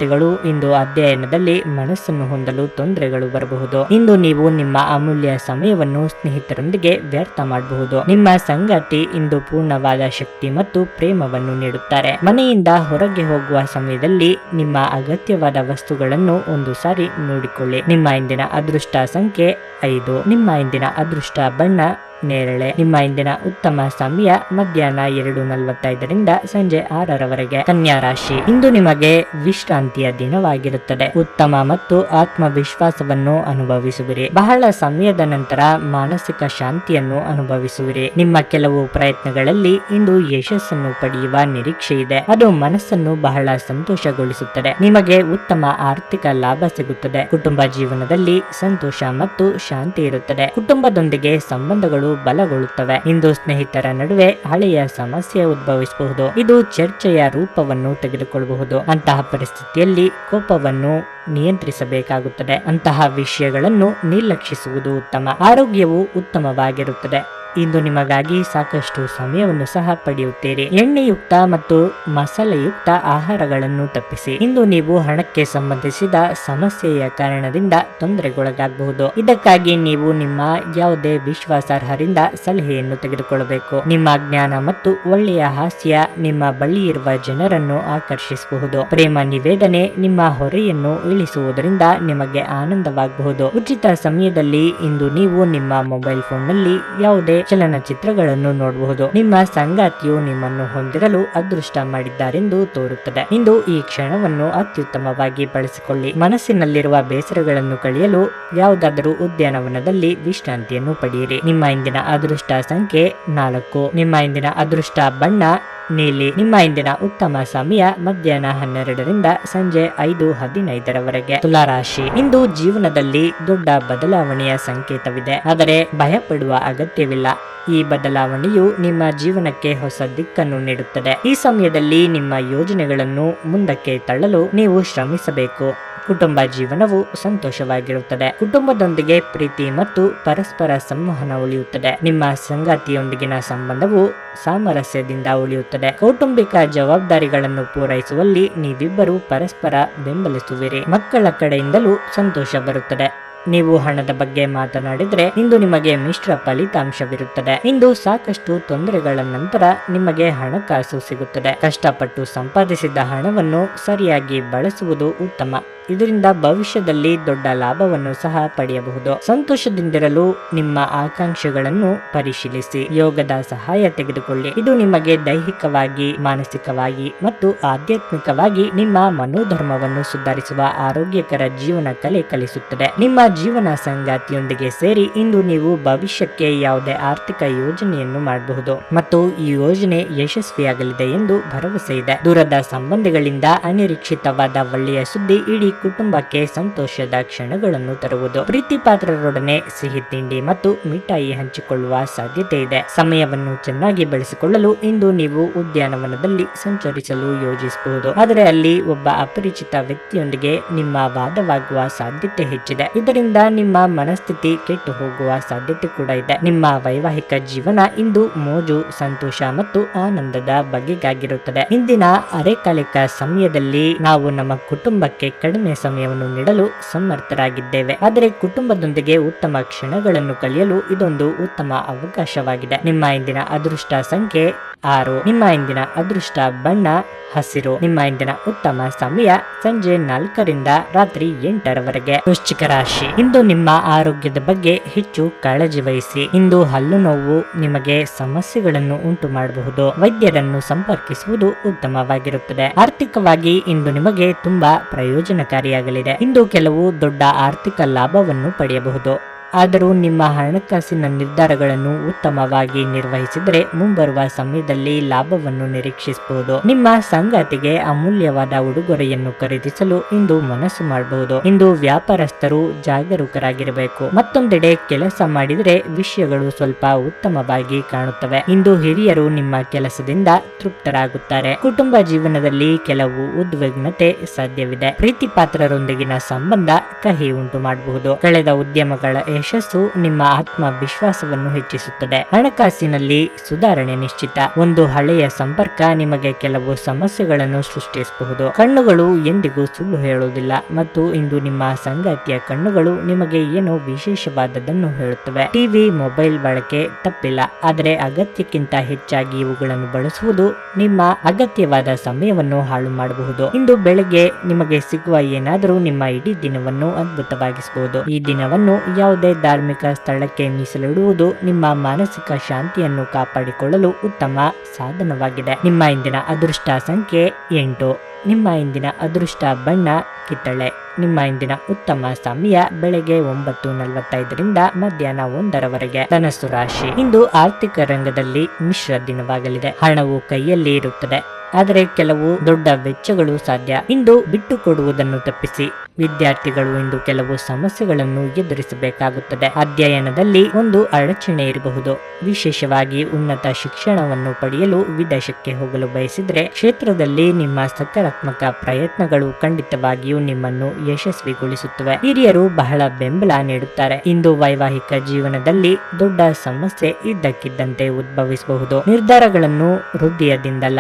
ವಿದ್ಯಾರ್ಥಿಗಳು ಇಂದು ಅಧ್ಯಯನದಲ್ಲಿ ಮನಸ್ಸನ್ನು ಹೊಂದಲು ತೊಂದರೆಗಳು ಬರಬಹುದು. ಇಂದು ನೀವು ನಿಮ್ಮ ಅಮೂಲ್ಯ ಸಮಯವನ್ನು ಸ್ನೇಹಿತರೊಂದಿಗೆ ವ್ಯರ್ಥ ಮಾಡಬಹುದು. ನಿಮ್ಮ ಸಂಗಾತಿ ಇಂದು ಪೂರ್ಣವಾದ ಶಕ್ತಿ ಮತ್ತು ಪ್ರೇಮವನ್ನು ನೀಡುತ್ತಾರೆ. ಮನೆಯಿಂದ ಹೊರಗೆ ಹೋಗುವ ಸಮಯದಲ್ಲಿ ನಿಮ್ಮ ಅಗತ್ಯವಾದ ವಸ್ತುಗಳನ್ನು ಒಂದು ಸಾರಿ ನೋಡಿಕೊಳ್ಳಿ. ನಿಮ್ಮ ಇಂದಿನ ಅದೃಷ್ಟ ಸಂಖ್ಯೆ ಐದು. ನಿಮ್ಮ ಇಂದಿನ ಅದೃಷ್ಟ ಬಣ್ಣ ನೇರಳೆ. ನಿಮ್ಮ ಇಂದಿನ ಉತ್ತಮ ಸಮಯ ಮಧ್ಯಾಹ್ನ ಎರಡು ನಲವತ್ತೈದರಿಂದ ಸಂಜೆ ಆರರವರೆಗೆ. ಕನ್ಯಾ ರಾಶಿ. ಇಂದು ನಿಮಗೆ ವಿಶ್ರಾಂತಿಯ ದಿನವಾಗಿರುತ್ತದೆ. ಉತ್ತಮ ಮತ್ತು ಆತ್ಮವಿಶ್ವಾಸವನ್ನು ಅನುಭವಿಸುವಿರಿ. ಬಹಳ ಸಮಯದ ನಂತರ ಮಾನಸಿಕ ಶಾಂತಿಯನ್ನು ಅನುಭವಿಸುವಿರಿ. ನಿಮ್ಮ ಕೆಲವು ಪ್ರಯತ್ನಗಳಲ್ಲಿ ಇಂದು ಯಶಸ್ಸನ್ನು ಪಡೆಯುವ ನಿರೀಕ್ಷೆ ಇದೆ. ಅದು ಮನಸ್ಸನ್ನು ಬಹಳ ಸಂತೋಷಗೊಳಿಸುತ್ತದೆ. ನಿಮಗೆ ಉತ್ತಮ ಆರ್ಥಿಕ ಲಾಭ ಸಿಗುತ್ತದೆ. ಕುಟುಂಬ ಜೀವನದಲ್ಲಿ ಸಂತೋಷ ಮತ್ತು ಶಾಂತಿ ಇರುತ್ತದೆ. ಕುಟುಂಬದೊಂದಿಗೆ ಸಂಬಂಧಗಳು ಸಂಬಂಧಗಳು ಬಲಗೊಳ್ಳುತ್ತವೆ. ಇಂದು ಸ್ನೇಹಿತರ ನಡುವೆ ಹಳೆಯ ಸಮಸ್ಯೆ ಉದ್ಭವಿಸಬಹುದು. ಇದು ಚರ್ಚೆಯ ರೂಪವನ್ನು ತೆಗೆದುಕೊಳ್ಳಬಹುದು. ಅಂತಹ ಪರಿಸ್ಥಿತಿಯಲ್ಲಿ ಕೋಪವನ್ನು ನಿಯಂತ್ರಿಸಬೇಕಾಗುತ್ತದೆ. ಅಂತಹ ವಿಷಯಗಳನ್ನು ನಿರ್ಲಕ್ಷಿಸುವುದು ಉತ್ತಮ. ಆರೋಗ್ಯವು ಉತ್ತಮವಾಗಿರುತ್ತದೆ. ಇಂದು ನಿಮಗಾಗಿ ಸಾಕಷ್ಟು ಸಮಯವನ್ನು ಸಹ ಪಡೆಯುತ್ತೀರಿ ಎಣ್ಣೆಯುಕ್ತ ಮತ್ತು ಮಸಾಲೆಯುಕ್ತ ಆಹಾರಗಳನ್ನು ತಪ್ಪಿಸಿ. ಇಂದು ನೀವು ಹಣಕ್ಕೆ ಸಂಬಂಧಿಸಿದ ಸಮಸ್ಯೆಯ ಕಾರಣದಿಂದ ತೊಂದರೆಗೊಳಗಾಗಬಹುದು. ಇದಕ್ಕಾಗಿ ನೀವು ನಿಮ್ಮ ಯಾವುದೇ ವಿಶ್ವಾಸಾರ್ಹರಿಂದ ಸಲಹೆಯನ್ನು ತೆಗೆದುಕೊಳ್ಳಬೇಕು. ನಿಮ್ಮ ಜ್ಞಾನ ಮತ್ತು ಒಳ್ಳೆಯ ಹಾಸ್ಯ ನಿಮ್ಮ ಬಳಿ ಇರುವ ಜನರನ್ನು ಆಕರ್ಷಿಸಬಹುದು. ಪ್ರೇಮ ನಿವೇದನೆ ನಿಮ್ಮ ಹೊರೆಯನ್ನು ಇಳಿಸುವುದರಿಂದ ನಿಮಗೆ ಆನಂದವಾಗಬಹುದು. ಉಚಿತ ಸಮಯದಲ್ಲಿ ಇಂದು ನೀವು ನಿಮ್ಮ ಮೊಬೈಲ್ ಫೋನ್ನಲ್ಲಿ ಯಾವುದೇ ಚಲನಚಿತ್ರಗಳನ್ನು ನೋಡಬಹುದು. ನಿಮ್ಮ ಸಂಗಾತಿಯು ನಿಮ್ಮನ್ನು ಹೊಂದಿರಲು ಅದೃಷ್ಟ ಮಾಡಿದ್ದಾರೆಂದು ತೋರುತ್ತದೆ. ಇಂದು ಈ ಕ್ಷಣವನ್ನು ಅತ್ಯುತ್ತಮವಾಗಿ ಬಳಸಿಕೊಳ್ಳಿ. ಮನಸ್ಸಿನಲ್ಲಿರುವ ಬೇಸರಗಳನ್ನು ಕಳೆಯಲು ಯಾವುದಾದರೂ ಉದ್ಯಾನವನದಲ್ಲಿ ವಿಶ್ರಾಂತಿಯನ್ನು ಪಡೆಯಿರಿ. ನಿಮ್ಮ ಇಂದಿನ ಅದೃಷ್ಟ ಸಂಖ್ಯೆ ನಾಲ್ಕು. ನಿಮ್ಮ ಇಂದಿನ ಅದೃಷ್ಟ ಬಣ್ಣ ನೀಲಿ ನಿಮ್ಮ ಇಂದಿನ ಉತ್ತಮ ಸಮಯ ಮಧ್ಯಾಹ್ನ ಹನ್ನೆರಡರಿಂದ ಸಂಜೆ ಐದು ಹದಿನೈದರವರೆಗೆ. ತುಲಾರಾಶಿ ಇಂದು ಜೀವನದಲ್ಲಿ ದೊಡ್ಡ ಬದಲಾವಣೆಯ ಸಂಕೇತವಿದೆ. ಆದರೆ ಭಯಪಡುವ ಅಗತ್ಯವಿಲ್ಲ. ಈ ಬದಲಾವಣೆಯು ನಿಮ್ಮ ಜೀವನಕ್ಕೆ ಹೊಸ ದಿಕ್ಕನ್ನು ನೀಡುತ್ತದೆ. ಈ ಸಮಯದಲ್ಲಿ ನಿಮ್ಮ ಯೋಜನೆಗಳನ್ನು ಮುಂದಕ್ಕೆ ತಳ್ಳಲು ನೀವು ಶ್ರಮಿಸಬೇಕು. ಕುಟುಂಬ ಜೀವನವು ಸಂತೋಷವಾಗಿರುತ್ತದೆ. ಕುಟುಂಬದೊಂದಿಗೆ ಪ್ರೀತಿ ಮತ್ತು ಪರಸ್ಪರ ಸಂವಹನ ಉಳಿಯುತ್ತದೆ. ನಿಮ್ಮ ಸಂಗಾತಿಯೊಂದಿಗಿನ ಸಂಬಂಧವು ಸಾಮರಸ್ಯದಿಂದ ಉಳಿಯುತ್ತದೆ. ಕೌಟುಂಬಿಕ ಜವಾಬ್ದಾರಿಗಳನ್ನು ಪೂರೈಸುವಲ್ಲಿ ನೀವಿಬ್ಬರು ಪರಸ್ಪರ ಬೆಂಬಲಿಸುವಿರಿ. ಮಕ್ಕಳ ಕಡೆಯಿಂದಲೂ ಸಂತೋಷ ಬರುತ್ತದೆ. ನೀವು ಹಣದ ಬಗ್ಗೆ ಮಾತನಾಡಿದರೆ ಇಂದು ನಿಮಗೆ ಮಿಶ್ರ ಫಲಿತಾಂಶವಿರುತ್ತದೆ. ಇಂದು ಸಾಕಷ್ಟು ತೊಂದರೆಗಳ ನಂತರ ನಿಮಗೆ ಹಣಕಾಸು ಸಿಗುತ್ತದೆ. ಕಷ್ಟಪಟ್ಟು ಸಂಪಾದಿಸಿದ ಹಣವನ್ನು ಸರಿಯಾಗಿ ಬಳಸುವುದು ಉತ್ತಮ. ಇದರಿಂದ ಭವಿಷ್ಯದಲ್ಲಿ ದೊಡ್ಡ ಲಾಭವನ್ನು ಸಹ ಪಡೆಯಬಹುದು. ಸಂತೋಷದಿಂದಿರಲು ನಿಮ್ಮ ಆಕಾಂಕ್ಷೆಗಳನ್ನು ಪರಿಶೀಲಿಸಿ. ಯೋಗದ ಸಹಾಯ ತೆಗೆದುಕೊಳ್ಳಿ. ಇದು ನಿಮಗೆ ದೈಹಿಕವಾಗಿ, ಮಾನಸಿಕವಾಗಿ ಮತ್ತು ಆಧ್ಯಾತ್ಮಿಕವಾಗಿ ನಿಮ್ಮ ಮನೋಧರ್ಮವನ್ನು ಸುಧಾರಿಸುವ ಆರೋಗ್ಯಕರ ಜೀವನ ಕಲೆ ಕಲಿಸುತ್ತದೆ. ನಿಮ್ಮ ಜೀವನ ಸಂಗಾತಿಯೊಂದಿಗೆ ಸೇರಿ ಇಂದು ನೀವು ಭವಿಷ್ಯಕ್ಕೆ ಯಾವುದೇ ಆರ್ಥಿಕ ಯೋಜನೆಯನ್ನು ಮಾಡಬಹುದು. ಮತ್ತು ಈ ಯೋಜನೆ ಯಶಸ್ವಿಯಾಗಲಿದೆ ಎಂದು ಭರವಸೆ ಇದೆ. ದೂರದ ಸಂಬಂಧಗಳಿಂದ ಅನಿರೀಕ್ಷಿತವಾದ ಒಳ್ಳೆಯ ಸುದ್ದಿ ಇಡೀ ಕುಟುಂಬಕ್ಕೆ ಸಂತೋಷದ ಕ್ಷಣಗಳನ್ನು ತರುವುದು. ಪ್ರೀತಿ ಪಾತ್ರರೊಡನೆ ಸಿಹಿ ತಿಂಡಿ ಮತ್ತು ಮಿಠಾಯಿ ಹಂಚಿಕೊಳ್ಳುವ ಸಾಧ್ಯತೆ ಇದೆ. ಸಮಯವನ್ನು ಚೆನ್ನಾಗಿ ಬಳಸಿಕೊಳ್ಳಲು ಇಂದು ನೀವು ಉದ್ಯಾನವನದಲ್ಲಿ ಸಂಚರಿಸಲು ಯೋಜಿಸಬಹುದು. ಆದರೆ ಅಲ್ಲಿ ಒಬ್ಬ ಅಪರಿಚಿತ ವ್ಯಕ್ತಿಯೊಂದಿಗೆ ನಿಮ್ಮ ವಾದವಾಗುವ ಸಾಧ್ಯತೆ ಹೆಚ್ಚಿದೆ. ಇದರಿಂದ ನಿಮ್ಮ ಮನಸ್ಥಿತಿ ಕೆಟ್ಟು ಹೋಗುವ ಸಾಧ್ಯತೆ ಕೂಡ ಇದೆ. ನಿಮ್ಮ ವೈವಾಹಿಕ ಜೀವನ ಇಂದು ಮೋಜು, ಸಂತೋಷ ಮತ್ತು ಆನಂದದ ಬಗೆಗಾಗಿರುತ್ತದೆ. ಇಂದಿನ ಅರೆಕಾಲಿಕ ಸಮಯದಲ್ಲಿ ನಾವು ನಮ್ಮ ಕುಟುಂಬಕ್ಕೆ ಕಡಿಮೆ ಸಮಯವನ್ನು ನೀಡಲು ಸಮರ್ಥರಾಗಿದ್ದೇವೆ. ಆದರೆ ಕುಟುಂಬದೊಂದಿಗೆ ಉತ್ತಮ ಕ್ಷಣಗಳನ್ನು ಕಳೆಯಲು ಇದೊಂದು ಉತ್ತಮ ಅವಕಾಶವಾಗಿದೆ. ನಿಮ್ಮ ಇಂದಿನ ಅದೃಷ್ಟ ಸಂಖ್ಯೆ ಆರು. ನಿಮ್ಮ ಇಂದಿನ ಅದೃಷ್ಟ, ಬಣ್ಣ, ಹಸಿರು. ನಿಮ್ಮ ಇಂದಿನ ಉತ್ತಮ ಸಮಯ ಸಂಜೆ ನಾಲ್ಕರಿಂದ ರಾತ್ರಿ ಎಂಟರವರೆಗೆ. ವೃಶ್ಚಿಕ ರಾಶಿ. ಇಂದು ನಿಮ್ಮ ಆರೋಗ್ಯದ ಬಗ್ಗೆ ಹೆಚ್ಚು ಕಾಳಜಿ ವಹಿಸಿ. ಇಂದು ಹಲ್ಲು ನೋವು ನಿಮಗೆ ಸಮಸ್ಯೆಗಳನ್ನು ಉಂಟು ಮಾಡಬಹುದು. ವೈದ್ಯರನ್ನು ಸಂಪರ್ಕಿಸುವುದು ಉತ್ತಮವಾಗಿರುತ್ತದೆ. ಆರ್ಥಿಕವಾಗಿ ಇಂದು ನಿಮಗೆ ತುಂಬಾ ಪ್ರಯೋಜನಕಾರಿಯಾಗಲಿದೆ. ಇಂದು ಕೆಲವು ದೊಡ್ಡ ಆರ್ಥಿಕ ಲಾಭವನ್ನು ಪಡೆಯಬಹುದು. ಆದರೂ ನಿಮ್ಮ ಹಣಕಾಸಿನ ನಿರ್ಧಾರಗಳನ್ನು ಉತ್ತಮವಾಗಿ ನಿರ್ವಹಿಸಿದರೆ ಮುಂಬರುವ ಸಮಯದಲ್ಲಿ ಲಾಭವನ್ನು ನಿರೀಕ್ಷಿಸಬಹುದು. ನಿಮ್ಮ ಸಂಗಾತಿಗೆ ಅಮೂಲ್ಯವಾದ ಉಡುಗೊರೆಯನ್ನು ಖರೀದಿಸಲು ಇಂದು ಮನಸ್ಸು ಮಾಡಬಹುದು. ಇಂದು ವ್ಯಾಪಾರಸ್ಥರು ಜಾಗರೂಕರಾಗಿರಬೇಕು. ಮತ್ತೊಂದೆಡೆ ಕೆಲಸ ಮಾಡಿದರೆ ವಿಷಯಗಳು ಸ್ವಲ್ಪ ಉತ್ತಮವಾಗಿ ಕಾಣುತ್ತವೆ. ಇಂದು ಹಿರಿಯರು ನಿಮ್ಮ ಕೆಲಸದಿಂದ ತೃಪ್ತರಾಗುತ್ತಾರೆ. ಕುಟುಂಬ ಜೀವನದಲ್ಲಿ ಕೆಲವು ಉದ್ವಿಗ್ನತೆ ಸಾಧ್ಯವಿದೆ. ಪ್ರೀತಿ ಪಾತ್ರರೊಂದಿಗಿನ ಸಂಬಂಧ ಕಹಿ ಉಂಟು ಮಾಡಬಹುದು ಕಳೆದ ಉದ್ಯಮಗಳ ಯಶಸ್ಸು ನಿಮ್ಮ ಆತ್ಮವಿಶ್ವಾಸವನ್ನು ಹೆಚ್ಚಿಸುತ್ತದೆ. ಹಣಕಾಸಿನಲ್ಲಿ ಸುಧಾರಣೆ ನಿಶ್ಚಿತ. ಒಂದು ಹಳೆಯ ಸಂಪರ್ಕ ನಿಮಗೆ ಕೆಲವು ಸಮಸ್ಯೆಗಳನ್ನು ಸೃಷ್ಟಿಸಬಹುದು. ಕಣ್ಣುಗಳು ಎಂದಿಗೂ ಸುಳ್ಳು ಹೇಳುವುದಿಲ್ಲ ಮತ್ತು ಇಂದು ನಿಮ್ಮ ಸಂಗಾತಿಯ ಕಣ್ಣುಗಳು ನಿಮಗೆ ಏನೋ ವಿಶೇಷವಾದದನ್ನು ಹೇಳುತ್ತವೆ. ಟಿವಿ, ಮೊಬೈಲ್ ಬಳಕೆ ತಪ್ಪಿಲ್ಲ. ಆದರೆ ಅಗತ್ಯಕ್ಕಿಂತ ಹೆಚ್ಚಾಗಿ ಇವುಗಳನ್ನು ಬಳಸುವುದು ನಿಮ್ಮ ಅಗತ್ಯವಾದ ಸಮಯವನ್ನು ಹಾಳು ಮಾಡಬಹುದು. ಇಂದು ಬೆಳಗ್ಗೆ ನಿಮಗೆ ಸಿಗುವ ಏನಾದರೂ ನಿಮ್ಮ ಇಡೀ ದಿನವನ್ನು ಅದ್ಭುತವಾಗಿಸಬಹುದು. ಈ ದಿನವನ್ನು ಯಾವುದೇ ಧಾರ್ಮಿಕ ಸ್ಥಳಕ್ಕೆ ಮೀಸಲಿಡುವುದು ನಿಮ್ಮ ಮಾನಸಿಕ ಶಾಂತಿಯನ್ನು ಕಾಪಾಡಿಕೊಳ್ಳಲು ಉತ್ತಮ ಸಾಧನವಾಗಿದೆ. ನಿಮ್ಮ ಇಂದಿನ ಅದೃಷ್ಟ ಸಂಖ್ಯೆ ಎಂಟು. ನಿಮ್ಮ ಇಂದಿನ ಅದೃಷ್ಟ ಬಣ್ಣ ಕಿತ್ತಳೆ. ನಿಮ್ಮ ಇಂದಿನ ಉತ್ತಮ ಸಮಯ ಬೆಳಗ್ಗೆ ಒಂಬತ್ತು ನಲವತ್ತೈದರಿಂದ ಮಧ್ಯಾಹ್ನ ಒಂದರವರೆಗೆ. ಧನಸ್ಸು ರಾಶಿ. ಇಂದು ಆರ್ಥಿಕ ರಂಗದಲ್ಲಿ ಮಿಶ್ರ ದಿನವಾಗಲಿದೆ. ಹಣವು ಕೈಯಲ್ಲಿ ಇರುತ್ತದೆ. ಆದರೆ ಕೆಲವು ದೊಡ್ಡ ವೆಚ್ಚಗಳು ಸಾಧ್ಯ. ಇಂದು ಬಿಟ್ಟು ಕೊಡುವುದನ್ನು ತಪ್ಪಿಸಿ. ವಿದ್ಯಾರ್ಥಿಗಳು ಇಂದು ಕೆಲವು ಸಮಸ್ಯೆಗಳನ್ನು ಎದುರಿಸಬೇಕಾಗುತ್ತದೆ. ಅಧ್ಯಯನದಲ್ಲಿ ಒಂದು ಅಡಚಣೆ ಇರಬಹುದು. ವಿಶೇಷವಾಗಿ ಉನ್ನತ ಶಿಕ್ಷಣವನ್ನು ಪಡೆಯಲು ವಿದೇಶಕ್ಕೆ ಹೋಗಲು ಬಯಸಿದರೆ ಕ್ಷೇತ್ರದಲ್ಲಿ ನಿಮ್ಮ ಸಕಾರಾತ್ಮಕ ಪ್ರಯತ್ನಗಳು ಖಂಡಿತವಾಗಿಯೂ ನಿಮ್ಮನ್ನು ಯಶಸ್ವಿಗೊಳಿಸುತ್ತವೆ. ಹಿರಿಯರು ಬಹಳ ಬೆಂಬಲ ನೀಡುತ್ತಾರೆ. ಇಂದು ವೈವಾಹಿಕ ಜೀವನದಲ್ಲಿ ದೊಡ್ಡ ಸಮಸ್ಯೆ ಇದ್ದಕ್ಕಿದ್ದಂತೆ ಉದ್ಭವಿಸಬಹುದು. ನಿರ್ಧಾರಗಳನ್ನು ಹೃದಯದಿಂದಲ್ಲ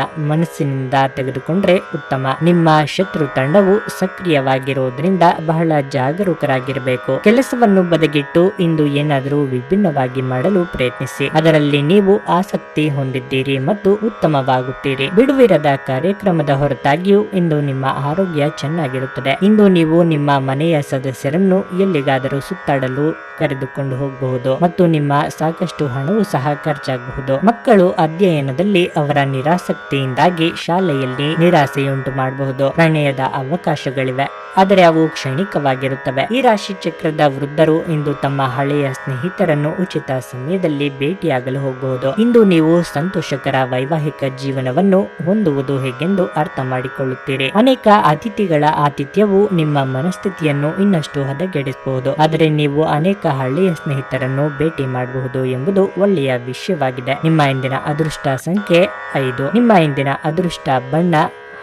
ಮನಸ್ಸಿನಿಂದ ತೆಗೆದುಕೊಂಡ್ರೆ ಉತ್ತಮ. ನಿಮ್ಮ ಶತ್ರು ತಂಡವು ಸಕ್ರಿಯವಾಗಿರುವುದರಿಂದ ಬಹಳ ಜಾಗರೂಕರಾಗಿರಬೇಕು. ಕೆಲಸವನ್ನು ಬದಗಿಟ್ಟು ಇಂದು ಏನಾದರೂ ವಿಭಿನ್ನವಾಗಿ ಮಾಡಲು ಪ್ರಯತ್ನಿಸಿ. ಅದರಲ್ಲಿ ನೀವು ಆಸಕ್ತಿ ಹೊಂದಿದ್ದೀರಿ ಮತ್ತು ಉತ್ತಮವಾಗುತ್ತೀರಿ. ಬಿಡುವಿರದ ಕಾರ್ಯಕ್ರಮದ ಹೊರತಾಗಿಯೂ ಇಂದು ನಿಮ್ಮ ಆರೋಗ್ಯ ಚೆನ್ನಾಗಿರುತ್ತದೆ. ಇಂದು ನೀವು ನಿಮ್ಮ ಮನೆಯ ಸದಸ್ಯರನ್ನು ಎಲ್ಲಿಗಾದರೂ ಸುತ್ತಾಡಲು ಕರೆದುಕೊಂಡು ಹೋಗಬಹುದು ಮತ್ತು ನಿಮ್ಮ ಸಾಕಷ್ಟು ಹಣವು ಸಹ ಖರ್ಚಾಗಬಹುದು. ಮಕ್ಕಳು ಅಧ್ಯಯನದಲ್ಲಿ ಅವರ ನಿರಾಸಕ್ತಿಯಿಂದಾಗಿ ಶಾಲೆಯಲ್ಲಿ ನಿರಾಸೆಯುಂಟು ಮಾಡಬಹುದು. ಪ್ರಣಯದ ಅವಕಾಶಗಳಿವೆ, ಆದರೆ ಅವು ಕ್ಷಣಿಕವಾಗಿರುತ್ತವೆ. ಈ ರಾಶಿ ಚಕ್ರದ ವೃದ್ಧರು ಇಂದು ತಮ್ಮ ಹಳೆಯ ಸ್ನೇಹಿತರನ್ನು ಉಚಿತ ಸಮಯದಲ್ಲಿ ಭೇಟಿಯಾಗಲು ಹೋಗಬಹುದು ಇಂದು ನೀವು ಸಂತೋಷಕರ ವೈವಾಹಿಕ ಜೀವನವನ್ನು ಹೊಂದುವುದು ಹೇಗೆಂದು ಅರ್ಥ ಮಾಡಿಕೊಳ್ಳುತ್ತೀರಿ. ಅನೇಕ ಅತಿಥಿಗಳ ಆತಿಥ್ಯವು ನಿಮ್ಮ ಮನಸ್ಥಿತಿಯನ್ನು ಇನ್ನಷ್ಟು ಹದಗೆಡಿಸಬಹುದು. ಆದರೆ ನೀವು ಅನೇಕ ಹಳೆಯ ಸ್ನೇಹಿತರನ್ನು ಭೇಟಿ ಮಾಡಬಹುದು ಎಂಬುದು ಒಳ್ಳೆಯ ವಿಷಯವಾಗಿದೆ. ನಿಮ್ಮ ಇಂದಿನ ಅದೃಷ್ಟ ಸಂಖ್ಯೆ ಐದು. ನಿಮ್ಮ ಇಂದಿನ ಅದೃಷ್ಟ ಬಣ್ಣ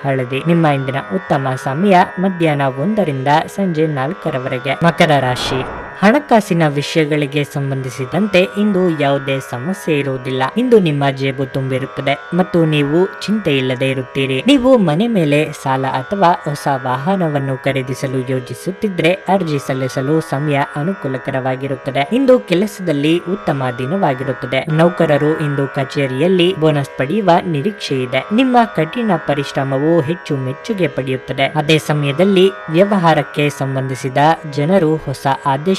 ಹಳದಿ. ನಿಮ್ಮ ಇಂದಿನ ಉತ್ತಮ ಸಮಯ ಮಧ್ಯಾಹ್ನ ಒಂದರಿಂದ ಸಂಜೆ ನಾಲ್ಕರವರೆಗೆ. ಮಕರ ರಾಶಿ. ಹಣಕಾಸಿನ ವಿಷಯಗಳಿಗೆ ಸಂಬಂಧಿಸಿದಂತೆ ಇಂದು ಯಾವುದೇ ಸಮಸ್ಯೆ ಇರುವುದಿಲ್ಲ. ಇಂದು ನಿಮ್ಮ ಜೇಬು ತುಂಬಿರುತ್ತದೆ ಮತ್ತು ನೀವು ಚಿಂತೆ ಇಲ್ಲದೆ ಇರುತ್ತೀರಿ. ನೀವು ಮನೆ ಮೇಲೆ ಸಾಲ ಅಥವಾ ಹೊಸ ವಾಹನವನ್ನು ಖರೀದಿಸಲು ಯೋಜಿಸುತ್ತಿದ್ರೆ ಅರ್ಜಿ ಸಲ್ಲಿಸಲು ಸಮಯ ಅನುಕೂಲಕರವಾಗಿರುತ್ತದೆ. ಇಂದು ಕೆಲಸದಲ್ಲಿ ಉತ್ತಮ ದಿನವಾಗಿರುತ್ತದೆ. ನೌಕರರು ಇಂದು ಕಚೇರಿಯಲ್ಲಿ ಬೋನಸ್ ಪಡೆಯುವ ನಿರೀಕ್ಷೆ ಇದೆ. ನಿಮ್ಮ ಕಠಿಣ ಪರಿಶ್ರಮವು ಹೆಚ್ಚು ಮೆಚ್ಚುಗೆ ಪಡೆಯುತ್ತದೆ. ಅದೇ ಸಮಯದಲ್ಲಿ ವ್ಯವಹಾರಕ್ಕೆ ಸಂಬಂಧಿಸಿದ ಜನರು ಹೊಸ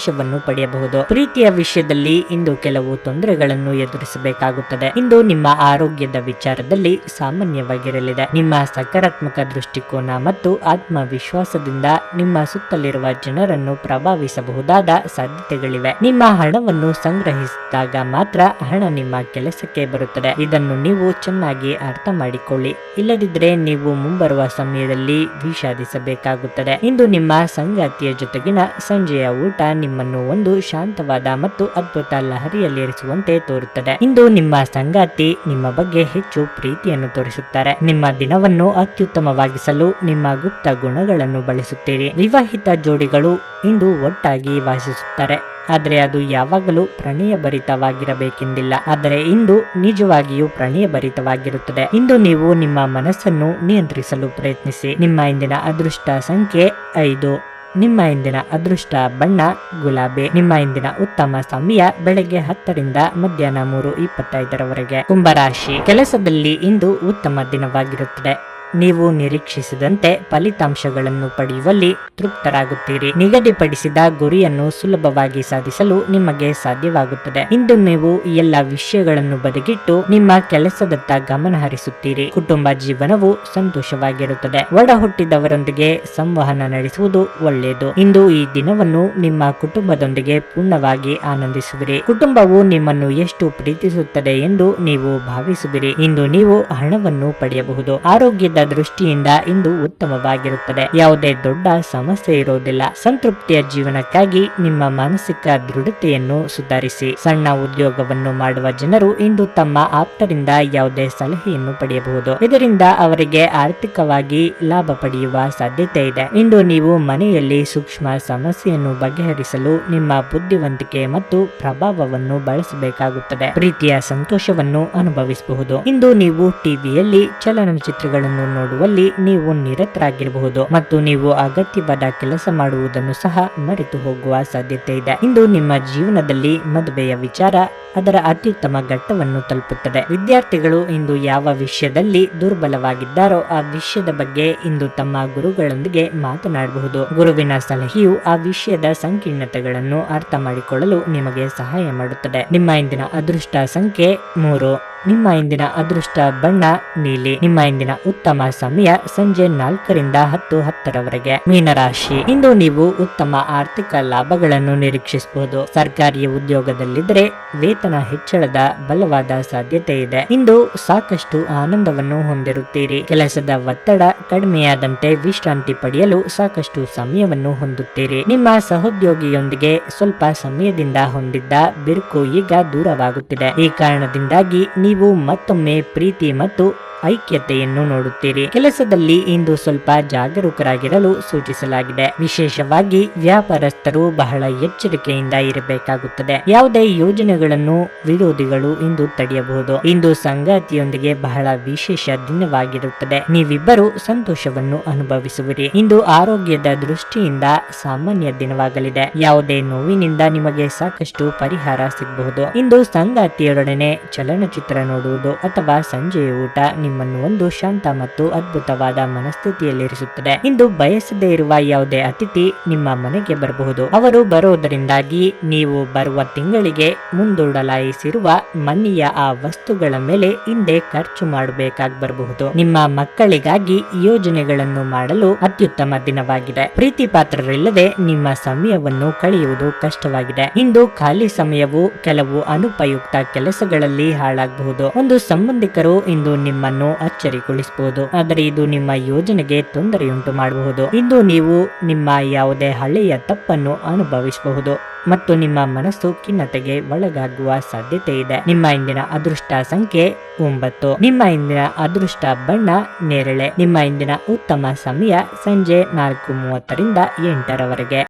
ಆದೇಶವನ್ನು ಪಡೆಯಬಹುದು. ಪ್ರೀತಿಯ ವಿಷಯದಲ್ಲಿ ಇಂದು ಕೆಲವು ತೊಂದರೆಗಳನ್ನು ಎದುರಿಸಬೇಕಾಗುತ್ತದೆ. ಇಂದು ನಿಮ್ಮ ಆರೋಗ್ಯದ ವಿಚಾರದಲ್ಲಿ ಸಾಮಾನ್ಯವಾಗಿರಲಿದೆ. ನಿಮ್ಮ ಸಕಾರಾತ್ಮಕ ದೃಷ್ಟಿಕೋನ ಮತ್ತು ಆತ್ಮವಿಶ್ವಾಸದಿಂದ ನಿಮ್ಮ ಸುತ್ತಲಿರುವ ಜನರನ್ನು ಪ್ರಭಾವಿಸಬಹುದಾದ ಸಾಧ್ಯತೆಗಳಿವೆ. ನಿಮ್ಮ ಹಣವನ್ನು ಸಂಗ್ರಹಿಸಿದಾಗ ಮಾತ್ರ ಹಣ ನಿಮ್ಮ ಕೆಲಸಕ್ಕೆ ಬರುತ್ತದೆ. ಇದನ್ನು ನೀವು ಚೆನ್ನಾಗಿ ಅರ್ಥ ಮಾಡಿಕೊಳ್ಳಿ. ಇಲ್ಲದಿದ್ದರೆ ನೀವು ಮುಂಬರುವ ಸಮಯದಲ್ಲಿ ವಿಷಾದಿಸಬೇಕಾಗುತ್ತದೆ. ಇಂದು ನಿಮ್ಮ ಸಂಗಾತಿಯ ಜೊತೆಗಿನ ಸಂಜೆಯ ಊಟ ನಿಮ್ಮನ್ನು ಒಂದು ಶಾಂತವಾದ ಮತ್ತು ಅದ್ಭುತ ಲಹರಿಯಲ್ಲಿರಿಸುವಂತೆ ತೋರುತ್ತದೆ. ಇಂದು ನಿಮ್ಮ ಸಂಗಾತಿ ನಿಮ್ಮ ಬಗ್ಗೆ ಹೆಚ್ಚು ಪ್ರೀತಿಯನ್ನು ತೋರಿಸುತ್ತಾರೆ. ನಿಮ್ಮ ದಿನವನ್ನು ಅತ್ಯುತ್ತಮವಾಗಿಸಲು ನಿಮ್ಮ ಗುಪ್ತ ಗುಣಗಳನ್ನು ಬಳಸುತ್ತೀರಿ. ವಿವಾಹಿತ ಜೋಡಿಗಳು ಇಂದು ಒಟ್ಟಾಗಿ ವಾಸಿಸುತ್ತಾರೆ. ಆದರೆ ಅದು ಯಾವಾಗಲೂ ಪ್ರಣಯ ಭರಿತವಾಗಿರಬೇಕೆಂದಿಲ್ಲ ಆದರೆ ಇಂದು ನಿಜವಾಗಿಯೂ ಪ್ರಣಯ ಭರಿತವಾಗಿರುತ್ತದೆ ಇಂದು ನೀವು ನಿಮ್ಮ ಮನಸ್ಸನ್ನು ನಿಯಂತ್ರಿಸಲು ಪ್ರಯತ್ನಿಸಿ. ನಿಮ್ಮ ಇಂದಿನ ಅದೃಷ್ಟ ಸಂಖ್ಯೆ ಐದು. ನಿಮ್ಮ ಇಂದಿನ ಅದೃಷ್ಟ ಬಣ್ಣ, ಗುಲಾಬಿ. ನಿಮ್ಮ ಇಂದಿನ ಉತ್ತಮ ಸಮಯ ಬೆಳಗ್ಗೆ ಹತ್ತರಿಂದ ಮಧ್ಯಾಹ್ನ ಮೂರು ಇಪ್ಪತ್ತೈದರವರೆಗೆ. ಕುಂಭರಾಶಿ ಕೆಲಸದಲ್ಲಿ ಇಂದು ಉತ್ತಮ ದಿನವಾಗಿರುತ್ತದೆ. ನೀವು ನಿರೀಕ್ಷಿಸಿದಂತೆ ಫಲಿತಾಂಶಗಳನ್ನು ಪಡೆಯುವಲ್ಲಿ ತೃಪ್ತರಾಗುತ್ತೀರಿ. ನಿಗದಿಪಡಿಸಿದ ಗುರಿಯನ್ನು ಸುಲಭವಾಗಿ ಸಾಧಿಸಲು ನಿಮಗೆ ಸಾಧ್ಯವಾಗುತ್ತದೆ. ಇಂದು ನೀವು ಎಲ್ಲ ವಿಷಯಗಳನ್ನು ಬದಿಗಿಟ್ಟು ನಿಮ್ಮ ಕೆಲಸದತ್ತ ಗಮನ ಹರಿಸುತ್ತೀರಿ. ಕುಟುಂಬ ಜೀವನವು ಸಂತೋಷವಾಗಿರುತ್ತದೆ. ಒಡ ಹುಟ್ಟಿದವರೊಂದಿಗೆ ಸಂವಹನ ನಡೆಸುವುದು ಒಳ್ಳೆಯದು. ಇಂದು ಈ ದಿನವನ್ನು ನಿಮ್ಮ ಕುಟುಂಬದೊಂದಿಗೆ ಪೂರ್ಣವಾಗಿ ಆನಂದಿಸುವಿರಿ. ಕುಟುಂಬವು ನಿಮ್ಮನ್ನು ಎಷ್ಟು ಪ್ರೀತಿಸುತ್ತದೆ ಎಂದು ನೀವು ಭಾವಿಸುವಿರಿ. ಇಂದು ನೀವು ಹಣವನ್ನು ಪಡೆಯಬಹುದು. ಆರೋಗ್ಯದ ದೃಷ್ಟಿಯಿಂದ ಇಂದು ಉತ್ತಮವಾಗಿರುತ್ತದೆ. ಯಾವುದೇ ದೊಡ್ಡ ಸಮಸ್ಯೆ ಇರುವುದಿಲ್ಲ ಸಂತೃಪ್ತಿಯ ಜೀವನಕ್ಕಾಗಿ ನಿಮ್ಮ ಮಾನಸಿಕ ದೃಢತೆಯನ್ನು ಸುಧಾರಿಸಿ. ಸಣ್ಣ ಉದ್ಯೋಗವನ್ನು ಮಾಡುವ ಜನರು ಇಂದು ತಮ್ಮ ಆಪ್ತರಿಂದ ಯಾವುದೇ ಸಲಹೆಯನ್ನು ಪಡೆಯಬಹುದು. ಇದರಿಂದ ಅವರಿಗೆ ಆರ್ಥಿಕವಾಗಿ ಲಾಭ ಪಡೆಯುವ ಸಾಧ್ಯತೆ ಇದೆ. ಇಂದು ನೀವು ಮನೆಯಲ್ಲಿ ಸೂಕ್ಷ್ಮ ಸಮಸ್ಯೆಯನ್ನು ಬಗೆಹರಿಸಲು ನಿಮ್ಮ ಬುದ್ಧಿವಂತಿಕೆ ಮತ್ತು ಪ್ರಭಾವವನ್ನು ಬಳಸಬೇಕಾಗುತ್ತದೆ. ಪ್ರೀತಿಯ ಸಂತೋಷವನ್ನು ಅನುಭವಿಸಬಹುದು. ಇಂದು ನೀವು ಟಿವಿಯಲ್ಲಿ ಚಲನಚಿತ್ರಗಳನ್ನು ನೋಡುವಲ್ಲಿ ನೀವು ನಿರತರಾಗಿರಬಹುದು ಮತ್ತು ನೀವು ಅಗತ್ಯವಾದ ಕೆಲಸ ಮಾಡುವುದನ್ನು ಸಹ ಮರೆತು ಹೋಗುವ ಸಾಧ್ಯತೆ ಇದೆ. ಇಂದು ನಿಮ್ಮ ಜೀವನದಲ್ಲಿ ಮದುವೆಯ ವಿಚಾರ ಅದರ ಅತ್ಯುತ್ತಮ ಘಟ್ಟವನ್ನು ತಲುಪುತ್ತದೆ. ವಿದ್ಯಾರ್ಥಿಗಳು ಇಂದು ಯಾವ ವಿಷಯದಲ್ಲಿ ದುರ್ಬಲವಾಗಿದ್ದಾರೋ ಆ ವಿಷಯದ ಬಗ್ಗೆ ಇಂದು ತಮ್ಮ ಗುರುಗಳೊಂದಿಗೆ ಮಾತನಾಡಬಹುದು. ಗುರುವಿನ ಸಲಹೆಯು ಆ ವಿಷಯದ ಸಂಕೀರ್ಣತೆಗಳನ್ನು ಅರ್ಥ ಮಾಡಿಕೊಳ್ಳಲು ನಿಮಗೆ ಸಹಾಯ ಮಾಡುತ್ತದೆ. ನಿಮ್ಮ ಇಂದಿನ ಅದೃಷ್ಟ ಸಂಖ್ಯೆ ಮೂರು. ನಿಮ್ಮ ಇಂದಿನ ಅದೃಷ್ಟ ಬಣ್ಣ, ನೀಲಿ. ನಿಮ್ಮ ಇಂದಿನ ಉತ್ತಮ ಸಮಯ ಸಂಜೆ ನಾಲ್ಕರಿಂದ ಹತ್ತು ಹತ್ತರವರೆಗೆ. ಮೀನರಾಶಿ. ಇಂದು ನೀವು ಉತ್ತಮ ಆರ್ಥಿಕ ಲಾಭಗಳನ್ನು ನಿರೀಕ್ಷಿಸಬಹುದು. ಸರ್ಕಾರಿ ಉದ್ಯೋಗದಲ್ಲಿದ್ದರೆ ವೇತನ ಹೆಚ್ಚಳದ ಬಲವಾದ ಸಾಧ್ಯತೆ ಇದೆ. ಇಂದು ಸಾಕಷ್ಟು ಆನಂದವನ್ನು ಹೊಂದಿರುತ್ತೀರಿ. ಕೆಲಸದ ಒತ್ತಡ ಕಡಿಮೆಯಾದಂತೆ ವಿಶ್ರಾಂತಿ ಪಡೆಯಲು ಸಾಕಷ್ಟು ಸಮಯವನ್ನು ಹೊಂದುತ್ತೀರಿ. ನಿಮ್ಮ ಸಹೋದ್ಯೋಗಿಯೊಂದಿಗೆ ಸ್ವಲ್ಪ ಸಮಯದಿಂದ ಹೊಂದಿದ್ದ ಬಿರುಕು ಈಗ ದೂರವಾಗುತ್ತಿದೆ. ಈ ಕಾರಣದಿಂದಾಗಿ ನೀವು ಮತ್ತೊಮ್ಮೆ ಪ್ರೀತಿ ಮತ್ತು ಐಕ್ಯತೆಯನ್ನು ನೋಡುತ್ತೀರಿ. ಕೆಲಸದಲ್ಲಿ ಇಂದು ಸ್ವಲ್ಪ ಜಾಗರೂಕರಾಗಿರಲು ಸೂಚಿಸಲಾಗಿದೆ. ವಿಶೇಷವಾಗಿ ವ್ಯಾಪಾರಸ್ಥರು ಬಹಳ ಎಚ್ಚರಿಕೆಯಿಂದ ಇರಬೇಕಾಗುತ್ತದೆ. ಯಾವುದೇ ಯೋಜನೆಗಳನ್ನು ವಿರೋಧಿಗಳು ಇಂದು ತಡೆಯಬಹುದು. ಇಂದು ಸಂಗಾತಿಯೊಂದಿಗೆ ಬಹಳ ವಿಶೇಷ ದಿನವಾಗಿರುತ್ತದೆ. ನೀವಿಬ್ಬರು ಸಂತೋಷವನ್ನು ಅನುಭವಿಸುವಿರಿ. ಇಂದು ಆರೋಗ್ಯದ ದೃಷ್ಟಿಯಿಂದ ಸಾಮಾನ್ಯ ದಿನವಾಗಲಿದೆ. ಯಾವುದೇ ನೋವಿನಿಂದ ನಿಮಗೆ ಸಾಕಷ್ಟು ಪರಿಹಾರ ಸಿಗಬಹುದು. ಇಂದು ಸಂಗಾತಿಯೊಡನೆ ಚಲನಚಿತ್ರ ನೋಡುವುದು ಅಥವಾ ಸಂಜೆಯ ಊಟ ನಿಮ್ಮನ್ನು ಒಂದು ಶಾಂತ ಮತ್ತು ಅದ್ಭುತವಾದ ಮನಸ್ಥಿತಿಯಲ್ಲಿರಿಸುತ್ತದೆ. ಇಂದು ಬಯಸದೇ ಇರುವ ಯಾವುದೇ ಅತಿಥಿ ನಿಮ್ಮ ಮನೆಗೆ ಬರಬಹುದು. ಅವರು ಬರುವುದರಿಂದಾಗಿ ನೀವು ಬರುವ ತಿಂಗಳಿಗೆ ಮುಂದೂಡಲಾಯಿಸಿರುವ ಮನೆಯ ಆ ವಸ್ತುಗಳ ಮೇಲೆ ಹಿಂದೆ ಖರ್ಚು ಮಾಡಬೇಕಾಗಿ ಬರಬಹುದು. ನಿಮ್ಮ ಮಕ್ಕಳಿಗಾಗಿ ಯೋಜನೆಗಳನ್ನು ಮಾಡಲು ಅತ್ಯುತ್ತಮ ದಿನವಾಗಿದೆ. ಪ್ರೀತಿ ಪಾತ್ರರಿಲ್ಲದೆ ನಿಮ್ಮ ಸಮಯವನ್ನು ಕಳೆಯುವುದು ಕಷ್ಟವಾಗಿದೆ. ಇಂದು ಖಾಲಿ ಸಮಯವು ಕೆಲವು ಅನುಪಯುಕ್ತ ಕೆಲಸಗಳಲ್ಲಿ ಹಾಳಾಗಬಹುದು. ಒಂದು ಸಂಬಂಧಿಕರು ಇಂದು ನಿಮ್ಮನ್ನು ಅಚ್ಚರಿಗೊಳಿಸಬಹುದು. ಆದರೆ ಇದು ನಿಮ್ಮ ಯೋಜನೆಗೆ ತೊಂದರೆಯುಂಟು ಮಾಡಬಹುದು. ಇಂದು ನೀವು ನಿಮ್ಮ ಯಾವುದೇ ಹಳೆಯ ತಪ್ಪನ್ನು ಅನುಭವಿಸಬಹುದು. ಮತ್ತು ನಿಮ್ಮ ಮನಸ್ಸು ಖಿನ್ನತೆಗೆ ಒಳಗಾಗುವ ಸಾಧ್ಯತೆ ಇದೆ. ನಿಮ್ಮ ಇಂದಿನ ಅದೃಷ್ಟ ಸಂಖ್ಯೆ ಒಂಬತ್ತು. ನಿಮ್ಮ ಇಂದಿನ ಅದೃಷ್ಟ ಬಣ್ಣ ನೇರಳೆ. ನಿಮ್ಮ ಇಂದಿನ ಉತ್ತಮ ಸಮಯ ಸಂಜೆ ನಾಲ್ಕು ಮೂವತ್ತರಿಂದ ಎಂಟರವರೆಗೆ.